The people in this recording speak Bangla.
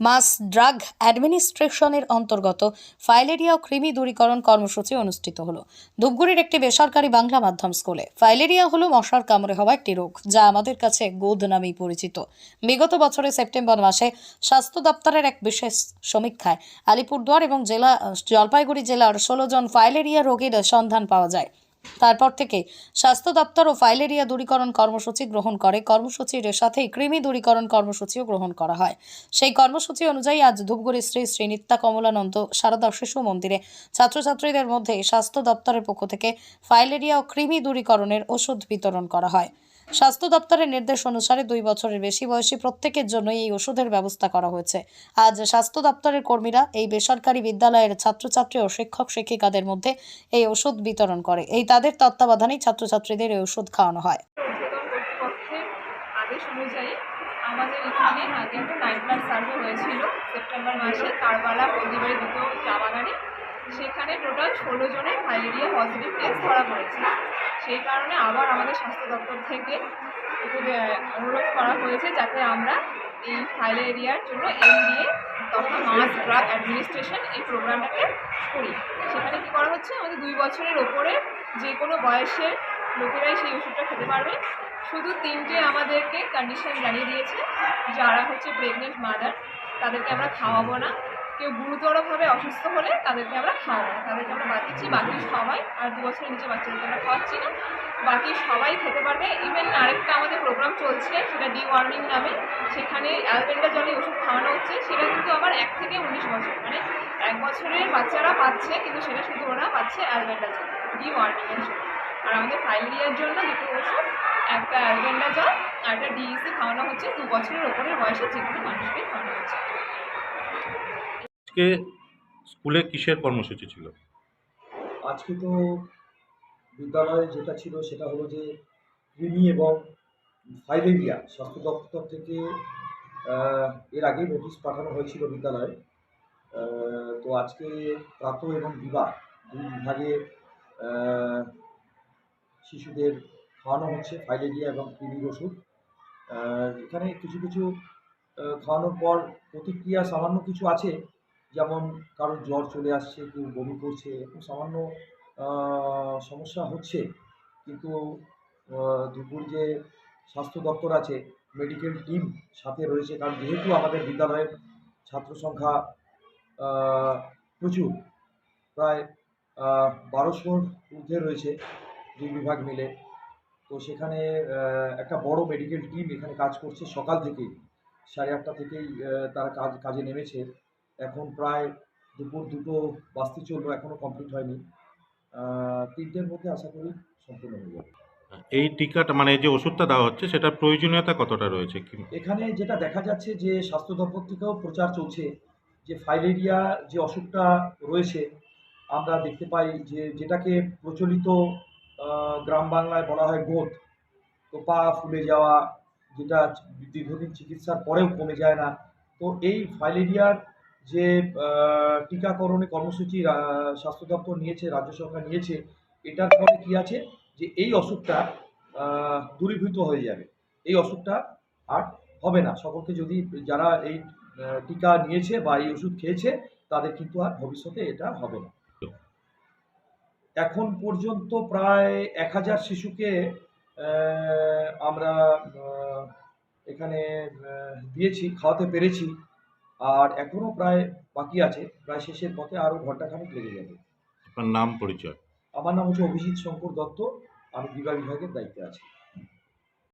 মাস ড্রাগ অ্যাডমিনিস্ট্রেশনের অন্তর্গত ফাইলেরিয়া ও কৃমি দূরীকরণ কর্মসূচি অনুষ্ঠিত হলো। ধূপগুড়ির একটি বেসরকারি বাংলা মাধ্যম স্কুলে ফাইলেরিয়া হলো মশার কামড়ে হওয়া একটি রোগ, যা আমাদের কাছে গোদ নামেই পরিচিত। বিগত বছরের সেপ্টেম্বর মাসে স্বাস্থ্য দপ্তরের এক বিশেষ সমীক্ষায় আলিপুরদুয়ার এবং জেলা, জলপাইগুড়ি জেলার ষোলো জন ফাইলেরিয়া রোগীর সন্ধান পাওয়া যায়। তারপর থেকে স্বাস্থ্য দপ্তর ও ফাইলেরিয়া দূরীকরণ কর্মসূচি গ্রহণ করে। কর্মসূচির সাথেই কৃমি দূরীকরণ কর্মসূচিও গ্রহণ করা হয়। সেই কর্মসূচি অনুযায়ী আজ ধূপগুড়ি শ্রী শ্রী নিত্যা কমলানন্দ সারদা শিশু মন্দিরে ছাত্রছাত্রীদের মধ্যে স্বাস্থ্য দপ্তরের পক্ষ থেকে ফাইলেরিয়া ও কৃমি দূরীকরণের ওষুধ বিতরণ করা হয়। স্বাস্থ্য দপ্তরের নির্দেশ অনুসারে দুই বছরের বেশি বয়সী প্রত্যেকের জন্য এই ওষুধের ব্যবস্থা করা হয়েছে। আজ স্বাস্থ্য দপ্তরের কর্মীরা এই বেসরকারি বিদ্যালয়ের ছাত্রছাত্রী ও শিক্ষক শিক্ষিকাদের মধ্যে এই ওষুধ বিতরণ করে। এই তাদের তত্ত্বাবধানেই ছাত্রছাত্রীদের এই ওষুধ খাওয়ানো হয়। আমাদের এখানে আগে একটা নাইট ব্লাড সার্ভে হয়েছিল সেপ্টেম্বর মাসে কারবালা দুটো চা বাগানে সেখানে টোটাল ষোলো জনের ফাইলেরিয়া পজিটিভ টেস্ট ধরা পড়েছে। সেই কারণে আবার আমাদের স্বাস্থ্য দপ্তর থেকে অনুরোধ করা হয়েছে যাতে আমরা এই ফাইলেরিয়ার জন্য এনডিএ তথা মাস ড্রাগ অ্যাডমিনিস্ট্রেশন এই প্রোগ্রামটাকে করি। সেখানে কী করা হচ্ছে, আমাদের দুই বছরের ওপরে যে কোনো বয়সের লোকেরাই সেই ওষুধটা খেতে পারবে। শুধু তিনটে আমাদেরকে কন্ডিশন জানিয়ে দিয়েছে, যারা হচ্ছে প্রেগনেন্ট মাদার তাদেরকে আমরা খাওয়াবো না। কেউ গুরুতরভাবে অসুস্থ হলে তাদেরকে আমরা খাওয়াবো। তাদেরকে আমরা দিচ্ছি বাকি সবাই, আর দু বছরের নিচে বাচ্চাদেরকে আমরা খাওয়াচ্ছি না। বাকি সবাই খেতে পারবে। ইভেন আরেকটা আমাদের প্রোগ্রাম চলছে, সেটা ডি ওয়ার্মিং নামে। সেখানে অ্যালবেন্ডা জলে ওষুধ খাওয়ানো হচ্ছে, সেটা কিন্তু আবার এক থেকে উনিশ বছর। মানে এক বছরের বাচ্চারা পাচ্ছে, কিন্তু সেটা শুধু ওরা পাচ্ছে অ্যালবেন্ডা জল ডি ওয়ার্মিংয়ের জন্য। আর আমাদের ফাইলেরিয়ার জন্য দুটো ওষুধ, একটা অ্যালবেন্ডা জল, আর একটা ডিইসি খাওয়ানো হচ্ছে। দু বছরের ওপরের বয়সে যে কোনো মানুষকে খাওয়ানো হচ্ছে। আজকে স্কুলে কিসের কর্মসূচি ছিল? আজকে তো বিদ্যালয়ে যেটা ছিল সেটা হলো যে কৃমি এবং ফাইলেরিয়া স্বাস্থ্য দপ্তর থেকে এর আগে নোটিশ পাঠানো হয়েছিল বিদ্যালয়ে। তো আজকে প্রাত এবং বিবাহ দুই বিভাগে শিশুদের খাওয়ানো হচ্ছে, ফাইলেরিয়া এবং কৃমির ওষুধ। এখানে কিছু কিছু খাওয়ানোর পর প্রতিক্রিয়া সামান্য কিছু আছে যেমন কারোর জ্বর চলে আসছে, কেউ বমি করছে, এরকম সামান্য সমস্যা হচ্ছে। কিন্তু দুপুর যে স্বাস্থ্য দপ্তর আছে মেডিকেল টিম সাথে রয়েছে, কারণ যেহেতু আমাদের বিদ্যালয়ের ছাত্র সংখ্যা প্রচুর, প্রায় বারোশোর ঊর্ধ্বে রয়েছে দুই বিভাগ মিলে। তো সেখানে একটা বড় মেডিকেল টিম এখানে কাজ করছে। সকাল থেকেই, সাড়ে আটটা থেকেই তারা কাজ, কাজে নেমেছে। এখন প্রায় দুপুর দুটো বাজতে চলল এখনও কমপ্লিট হয়নি। তিনটের মধ্যে আশা করি সম্পূর্ণ হয়ে যাবে। এই টিকাটা মানে যে ওষুধটা দেওয়া হচ্ছে সেটার প্রয়োজনীয়তা কতটা রয়েছে? এখানে যেটা দেখা যাচ্ছে যে স্বাস্থ্য দপ্তর থেকেও প্রচার চলছে যে ফাইলেরিয়া যে অসুখটা রয়েছে আমরা দেখতে পাই যে যেটাকে প্রচলিত গ্রাম বাংলায় বলা হয় গোদ তো পা ফুলে যাওয়া যেটা দীর্ঘদিন চিকিৎসার পরেও কমে যায় না। তো এই ফাইলেরিয়ার যে টিকাকরণে কর্মসূচি স্বাস্থ্য দপ্তর নিয়েছে, রাজ্য সরকার নিয়েছে, এটার ফলে কী আছে যে, এই অসুখটা দূরীভূত হয়ে যাবে। এই অসুখটা আর হবে না। সকলকে যদি যারা এই টিকা নিয়েছে বা এই ওষুধ খেয়েছে, তাদের কিন্তু আর ভবিষ্যতে এটা হবে না। এখন পর্যন্ত প্রায় এক হাজার শিশুকে আমরা এখানে দিয়েছি, খাওয়াতে পেরেছি। আর এখনও প্রায় বাকি আছে। প্রায় শেষের পথে আরও ঘন্টাখানেক লেগে যাবে। আপনার নাম পরিচয়? আমার নাম হচ্ছে অভিজিৎ শঙ্কর দত্ত। আমি বিভাগ বিভাগের দায়িত্বে আছি।